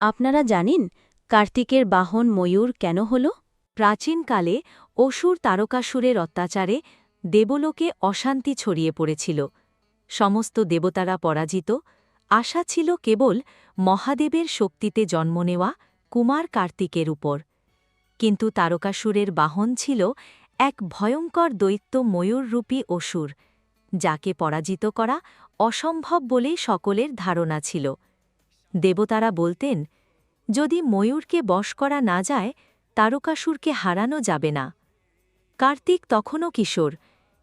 আপনারা জানেন কার্তিকের বাহন ময়ূর কেন হল? প্রাচীনকালে অসুর তারকাসুরের অত্যাচারে দেবলোকে অশান্তি ছড়িয়ে পড়েছিল। সমস্ত দেবতারা পরাজিত, আশা ছিল কেবল মহাদেবের শক্তিতে জন্ম নেওয়া কুমার কার্তিকের উপর। কিন্তু তারকাসুরের বাহন ছিল এক ভয়ঙ্কর দৈত্য ময়ূররূপী অসুর, যাকে পরাজিত করা অসম্ভব বলেই সকলের ধারণা ছিল। দেবতারা বলতেন, যদি ময়ূরকে বশ করা না যায়, তারকাসুরকে হারানো যাবে না। কার্তিক তখনও কিশোর,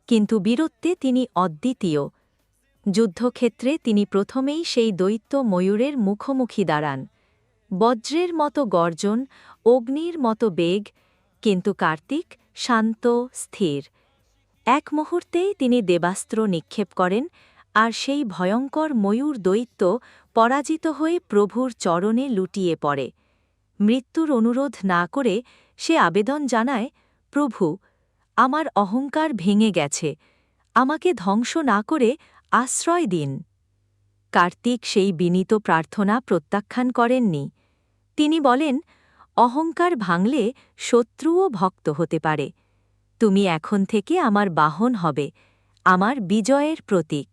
কিন্তু বীরত্বে তিনি অদ্বিতীয়। যুদ্ধক্ষেত্রে তিনি প্রথমেই সেই দৈত্য ময়ূরের মুখোমুখি দাঁড়ান। বজ্রের মতো গর্জন, অগ্নির মতো বেগ, কিন্তু কার্তিক শান্ত, স্থির। এক মুহূর্তেই তিনি দেবাস্ত্র নিক্ষেপ করেন আর সেই ভয়ঙ্কর ময়ূর দৈত্য পরাজিত হয়ে প্রভুর চরণে লুটিয়ে পড়ে। মৃত্যুর অনুরোধ না করে সে আবেদন জানায়, প্রভু, আমার অহংকার ভেঙে গেছে, আমাকে ধ্বংস না করে আশ্রয় দিন। কার্তিক সেই বিনীত প্রার্থনা প্রত্যাখ্যান করেননি। তিনি বলেন, অহংকার ভাঙলে শত্রুও ভক্ত হতে পারে। তুমি এখন থেকে আমার বাহন হবে, আমার বিজয়ের প্রতীক।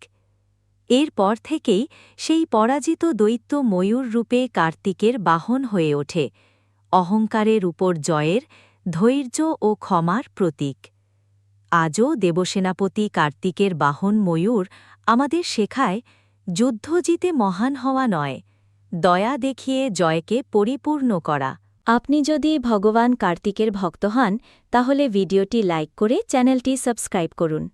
এরপর থেকেই সেই পরাজিত দৈত্য ময়ূর রূপে কার্তিকের বাহন হয়ে ওঠে, অহংকারের উপর জয়ের, ধৈর্য ও ক্ষমার প্রতীক। আজও দেবসেনাপতি কার্তিকের বাহন ময়ূর আমাদের শেখায়, যুদ্ধ জিতে মহান হওয়া নয়, দয়া দেখিয়ে জয়কে পরিপূর্ণ করা। আপনি যদি ভগবান কার্তিকের ভক্ত হন, তাহলে ভিডিওটি লাইক করে চ্যানেলটি সাবস্ক্রাইব করুন।